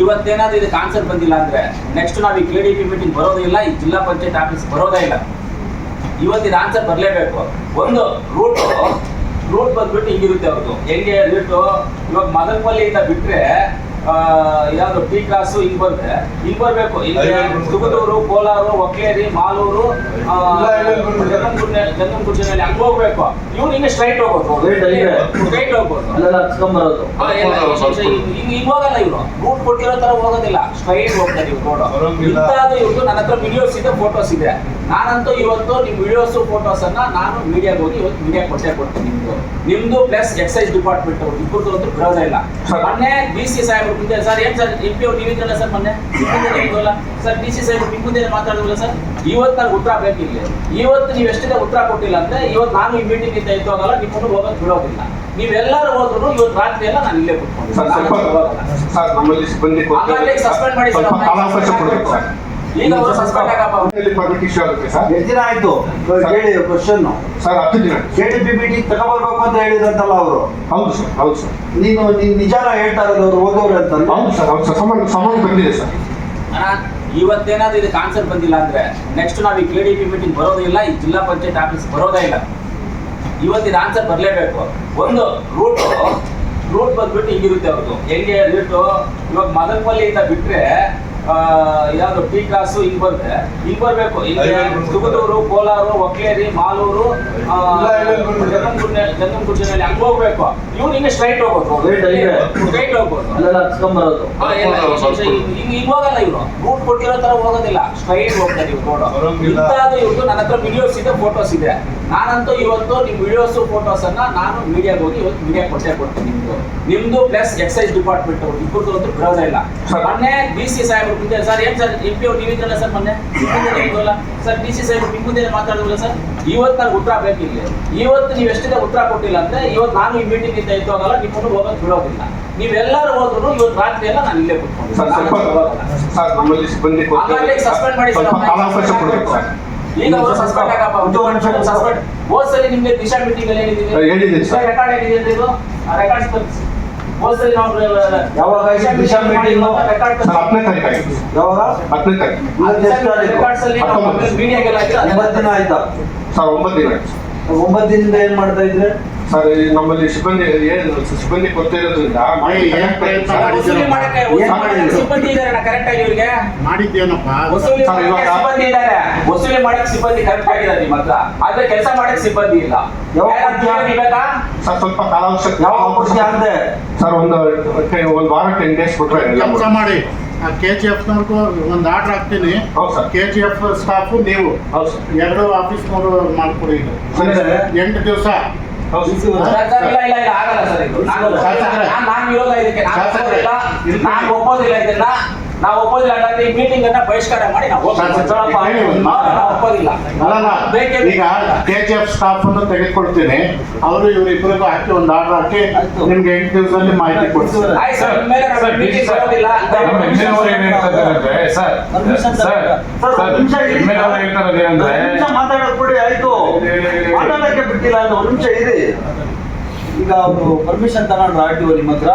ಇವತ್ತೇನಾದ್ರೂ ಇದಕ್ಕೆ ಆನ್ಸರ್ ಬಂದಿಲ್ಲ ಅಂದ್ರೆ ನೆಕ್ಸ್ಟ್ ನಾವು ಈ ಕೆ ಡಿ ಪಿ ಮೀಟಿಂಗ್ ಬರೋದೇ ಇಲ್ಲ, ಈ ಜಿಲ್ಲಾ ಪಂಚಾಯತ್ ಆಫೀಸ್ ಬರೋದೇ ಇಲ್ಲ. ಇವತ್ತಿನ ಆನ್ಸರ್ ಬರಲೇಬೇಕು. ಒಂದು ರೂಟ್ ರೂಟ್ ಬಂದ್ಬಿಟ್ಟು ಹಿಂಗಿರುತ್ತೆ ಅವ್ರದ್ದು ಹೆಂಗೆ ರೂಟು ಇವಾಗ ಮದನಪಲ್ಲಿಯಿಂದ ಬಿಟ್ರೆ ಯಾವ್ದು ಟಿ ಕ್ರಾಸು ಹಿಂಗ್ ಬಂದ್ರೆ ಹಿಂಗ್ ಬರ್ಬೇಕು. ತುಮಕೂರು ಕೋಲಾರ ಒಕ್ಕೇರಿ ಮಾಲೂರು ಜಂಗಮಗುಡ್ಡಿನಲ್ಲಿ ಹಂಗ್ ಹೋಗ್ಬೇಕು. ಇವ್ರು ಹಿಂಗೆ ಸ್ಟ್ರೈಟ್ ಹೋಗ್ಬೋದು Straight ಸ್ಟ್ರೈಟ್ ಹೋಗ್ಬೋದು. ಹಿಂಗ್ ಹಿಂಗ್ ಹಿಂಗ್ ಹೋಗಲ್ಲ ಇವ್ರು. ರೂಟ್ ಕೊಟ್ಟಿರೋ ತರ ಹೋಗೋದಿಲ್ಲ. ಸ್ಟ್ರೈಟ್ ಹೋಗ್ತಾರೆ ಇವ್ರು ರೋಡ್ ಇವ್ರದ್ದು ನನ್ನ ಹತ್ರ ವಿಡಿಯೋಸ್ ಇದೆ ಫೋಟೋಸ್ ಇದೆ. ನಾನಂತೂ ಇವತ್ತು ನಿಮ್ ವಿಡಿಯೋಸ್ ಫೋಟೋಸ್ ಅನ್ನ ನಾನು ಮೀಡಿಯಾಗೆ ಹೋಗಿ ಇವತ್ತು ಮೀಡಿಯಾ ಕೊಟ್ಟೆ ಕೊಡ್ತೀನಿ ನಿಮ್ದು. ನಿಮ್ದು ಪ್ಲಸ್ ಎಕ್ಸೈಸ್ ಡಿಪಾರ್ಟ್ಮೆಂಟ್ ಅವ್ರು. ಇಬ್ಬರದ್ದು ಅಂತೂ ಬರೋದೇ ಇಲ್ಲ. ಮೊನ್ನೆ ಬಿ ಸಿ ಸಾಹೇಬ್ರು ಮುಂದೆ ಸರ್ ಏನ್ ಸರ್ ಎಂ ಪಿ ಅವ್ರು ನೀವಿದ್ರಲ್ಲ ಸರ್ ಮೊನ್ನೆ? ಸರ್ ಬಿ ಸಿ ಸಾಹೇಬ್ರು ನಿಮ್ ಮುಂದೆ ಮಾತಾಡೋದಿಲ್ಲ ಸರ್? ಇವತ್ತು ನನಗೆ ಉತ್ತರ ಬೇಕಿಲ್ಲ. ಇವತ್ತು ನೀವು ಎಷ್ಟಿದೆ ಉತ್ತರ ಕೊಟ್ಟಿಲ್ಲ ಅಂದ್ರೆ ಇವತ್ತು ನಾನು ಈ ಮೀಟಿಂಗ್ ಇಂದ ಇದ್ದು ಹೋಗಲ್ಲ ನಿಮ್ಮನ್ನು ಹೋಗೋದು ಬಿಡೋದಿಲ್ಲ. ನೀವೆಲ್ಲರೂ ಹೋದ್ರು ಇವತ್ತು ರಾತ್ರಿ ಎಲ್ಲ ನಾನು ಇಲ್ಲೇ ಕೂತ್ಕೊಂಡು suspend ಮಾಡಿ ದಿನ ಆಯ್ತು? ಹೇಳಿ ಕ್ವಶನ್ ಸರ್ ಹತ್ತು ದಿನ ಕೆ ಡಿ ಬಿ ಟಿ ತಗೊಬರ್ಬೇಕು ಅಂತ ಹೇಳಿದ್ರಂತಲ್ಲ ಅವರು. ಹೌದು ಸರ್ ಹೌದು ಸರ್. ನೀನು ನೀನು ನಿಜಾನ ಹೇಳ್ತಾ ಇರೋದು ಅವ್ರು ಹೋಗೋರು ಅಂತ ಹೌದು ಸರ್ ಹೌದು ಸರ್. ಸಮಾನ ಸಮಾನ ಬಂದಿದೆ ಸರ್. ಅಣ್ಣ ಇವತ್ತೇನಾದ್ರೂ ಇದಕ್ಕೆ ಆನ್ಸರ್ ಬಂದಿಲ್ಲ ಅಂದ್ರೆ ನೆಕ್ಸ್ಟ್ ನಾವು ಈ ಕೆ ಡಿ ಪಿ ಮೀಟಿಂಗ್ ಬರೋದೇ ಇಲ್ಲ ಈ ಜಿಲ್ಲಾ ಪಂಚಾಯತ್ ಆಫೀಸ್ ಬರೋದೇ ಇಲ್ಲ. ಇವತ್ತಿನ ಆನ್ಸರ್ ಬರಲೇಬೇಕು. ಒಂದು ರೂಟ್ ರೂಟ್ ಬಂದ್ಬಿಟ್ಟು ಹಿಂಗಿರುತ್ತೆ ಅವ್ರದ್ದು ಹೆಂಗೆ ರೂಟು ಇವಾಗ ಮದನಪಲ್ಲಿಯಿಂದ ಬಿಟ್ರೆ ಯಾವ್ದು ಟಿ ಕ್ರಾಸು ಹಿಂಗ್ ಬಂದ್ರೆ ಹಿಂಗ್ ಬರ್ಬೇಕು. ಇಲ್ಲಿ ತುಮಕೂರು ಕೋಲಾರ ಒಕ್ಕೇರಿ ಮಾಲೂರು ಜಂಗಮಗುಡ್ಡಿನಲ್ಲಿ ಹಂಗ ಹೋಗ್ಬೇಕು. ಇವ್ರು ಹಿಂಗೆ ಸ್ಟ್ರೈಟ್ ಹೋಗ್ಬೋದು. ಸ್ಟ್ರೈಟ್ ಹೋಗ್ಬೋದು. ಹಿಂಗ್ ಹೋಗಲ್ಲ ಇವ್ರು. ರೂಟ್ ಕೊಟ್ಟಿರೋ ತರ ಹೋಗೋದಿಲ್ಲ. ಸ್ಟ್ರೈಟ್ ಹೋಗ್ತಾರೆ ಇವ್ರು ರೋಡ್. ಇಂಥದ್ದು ಇವ್ರದ್ದು ನನ್ನ ಹತ್ರ ವಿಡಿಯೋಸ್ ಇದೆ ಫೋಟೋಸ್ ಇದೆ. ನಾನಂತೂ ಇವತ್ತು ನಿಮ್ ವಿಡಿಯೋಸ್ ಫೋಟೋಸ್ ಅನ್ನ ನಾನು ಮೀಡಿಯಾಗೆ ಹೋಗಿ ಇವತ್ತು ಮೀಡಿಯಾ ಕೊಟ್ಟೆ ಕೊಡ್ತೀನಿ ನಿಮ್ದು. ನಿಮ್ದು ಪ್ಲಸ್ ಎಕ್ಸೈಸ್ ಡಿಪಾರ್ಟ್ಮೆಂಟ್ ಅವ್ರು. ಇಬ್ಬರದ್ದು ಅಂತೂ ಬರೋದಿಲ್ಲ ಇಲ್ಲ. ಮೊನ್ನೆ ಡಿ ಸಿ ಸಾಹೇಬ್ರು ಮುಂದೆ ಸರ್ ಏನ್ ಸರ್ ಎಂ ಪಿ ಅವ್ರು ನೀವಿದ್ರಲ್ಲ ಸರ್ ಮೊನ್ನೆ? ಸರ್. ಡಿ ಸಿ ಸಾಹೇಬ್ರು ನಿಮ್ಮ ಮುಂದೆ ಮಾತಾಡಿದ್ವಲ್ಲ ಸರ್. ಇವತ್ತು ನನಗೆ ಉತ್ತರ ಬೇಕಿಲ್ಲ. ಇವತ್ತು ನೀವು ಎಷ್ಟಿದೆ ಉತ್ತರ ಕೊಟ್ಟಿಲ್ಲ ಅಂದ್ರೆ ಇವತ್ತು ನಾನು ಈ ಮೀಟಿಂಗ್ ಇಂದ ಇದ್ದು ಹೋಗಲ್ಲ ನಿಮ್ಮನ್ನು ಹೋಗೋದು ಬಿಡೋದಿಲ್ಲ. ನೀವೆಲ್ಲರೂ ಹೋದ್ರು ಇವತ್ತು ರಾತ್ರಿ ಎಲ್ಲ ನಾನು ಇಲ್ಲೇ ಕೂತ್ಕೊಂಡು suspend ಮಾಡಿ ಈಗ ಅವರು ಸಸ್ಪೆಂಡ್ ಆಗಪ್ಪ. ಸಸ್ಪೆಂಡ್ ಹೋದ್ ಸಲ ನಿಮ್ಗೆ ದಿಶಾ ಮೀಟಿಂಗ್ ಅಲ್ಲಿ ಹೇಳಿದ್ದೀನಿ ಸರ್. ರೆಕಾರ್ಡ್ ಏನಿದೆ ಅಂದ್ರೆ ಇದು ರೆಕಾರ್ಡ್ಸ್ ತೋರಿಸಿ. ಹೋದ್ ಸಲ ನಾವು ಯಾವಾಗ ಆಯ್ತು ದಿಶಾ meeting? ರೆಕಾರ್ಡ್ ಸರ್ ಹತ್ತನೇ ತಾರೀಕು ಆಗಿದೆ. ಯಾವಾಗ? ಹತ್ತನೇ ತಾರೀಕು. ಇವತ್ತು ಎಷ್ಟು ತಾರೀಕು. ರೆಕಾರ್ಡ್ಸ್ ಅಲ್ಲಿ ಹತ್ತೊಂಬತ್ತು. ಮೀಡಿಯಾಗೆಲ್ಲ ಒಂಬತ್ತು ದಿನ ಆಯ್ತಾ? ಸರ್ ಒಂಬತ್ತು ದಿನ ಆಯ್ತು. ಒಂಬತ್ತು ದಿನದಿಂದ ಏನ್ ಮಾಡ್ತಾ ಇದ್ರೆ? ಸರ್ ನಮ್ಮಲ್ಲಿ ಸಿಬ್ಬಂದಿ ಏನು ಸಿಬ್ಬಂದಿ ಕೊರತೆ ಇರೋದ್ರಿಂದ ವಸೂಲಿ ಮಾಡಕ್ಕೆ ಸಿಬ್ಬಂದಿ ಇದಾರೆ ಕರೆಕ್ಟ್ ಆಗಿ ಇವರಿಗೆ? ಮಾಡಿದ್ದೇನಪ್ಪ? ವಸೂಲಿ ಸರ್, ಮಾಡಕ್ಕೆ ಇವಾಗ- ಸಿಬ್ಬಂದಿ ಇದ್ದಾರೆ ವಸೂಲಿ ಮಾಡಕ್ಕೆ ಸಿಬ್ಬಂದಿ ಕರೆಕ್ಟ್ ಆಗಿದ್ದಾರೆ ನಿಮ್ಮ ಹತ್ರ. ಆದ್ರೆ ಕೆಲಸ ಮಾಡಕ್ಕೆ ಸಿಬ್ಬಂದಿ ಇಲ್ಲ. ಸರ್ ಸ್ವಲ್ಪ ಕಾಲಕ್ಕೆ ಯಾವ ಕೊಡ್ತೀಯ ಅಂದೆ? ಸರ್ ಒಂದು ಒಂದು ವಾರ ಟೆನ್ ಡೇಸ್ ಕೊಟ್ಟರೆ ಎಲ್ಲ ಕೆಲಸ ಮಾಡಿ. ಆ ಕೆ ಜಿ ಎಫ್ ನವ್ರಿಗೂ ಒಂದು ಆರ್ಡರ್ ಹಾಕ್ತೀನಿ. ಹೌದು sir. K G F staff ನೀವು. ಎರಡು ಆಫೀಸ್ನವರು ಮಾಡ್ಕೊಡಿ. ಎಂಟು ದಿವಸ. ಸರ್. ಸರ್, ಸರ್, ಇಲ್ಲ ಇಲ್ಲ ಇಲ್ಲ ಆಗಲ್ಲ ಸರ್ ಇದು. ನಾನು. ನಾನು ವಿರೋಧ ಇದಕ್ಕೆ ನಾನು. ಒಪ್ಪೋದಿಲ್ಲ ನಾನು ಒಪ್ಪೋದಿಲ್ಲ ಇದನ್ನ. ನಾವು ಒಪ್ಪೋದಿಲ್ಲ ಹಾಗಾದ್ರೆ ಈ ಮೀಟಿಂಗ್ ಅನ್ನ ಬಹಿಷ್ಕಾರ ಮಾಡಿ ನಾವು ಒಪ್ಪೋದಿಲ್ಲ. ಈಗ ಕೆ ಜಿ ಎಫ್ ಸ್ಟಾಫ್ ಅನ್ನು ತೆಗೆದುಕೊಳ್ತೀನಿ. ಅವರು ಇವರಿಬ್ಬರಿಗೂ ಹಾಕಿ ಒಂದು ಆರ್ಡರ್ ಹಾಕಿ. ನಿಮ್ಗೆ ಎಂಟು ದಿವಸದಲ್ಲಿ ಮಾಹಿತಿ ಕೊಡ್ತೀವಿ ಆಯ್ತು ಸರ್ ಇನ್ಮೇಲೆ ನಾವು ಬಿಟ್ಟಿಲ್ಲ ಅಂತ ಒಂದ್ ನಿಮಿಷ ಇರಿ. ಈಗ ಪರ್ಮಿಷನ್ ತಗೊಂಡ್ರ ಆರ್ ಟಿ ಒ ನಿಮ್ಮ ಹತ್ರ?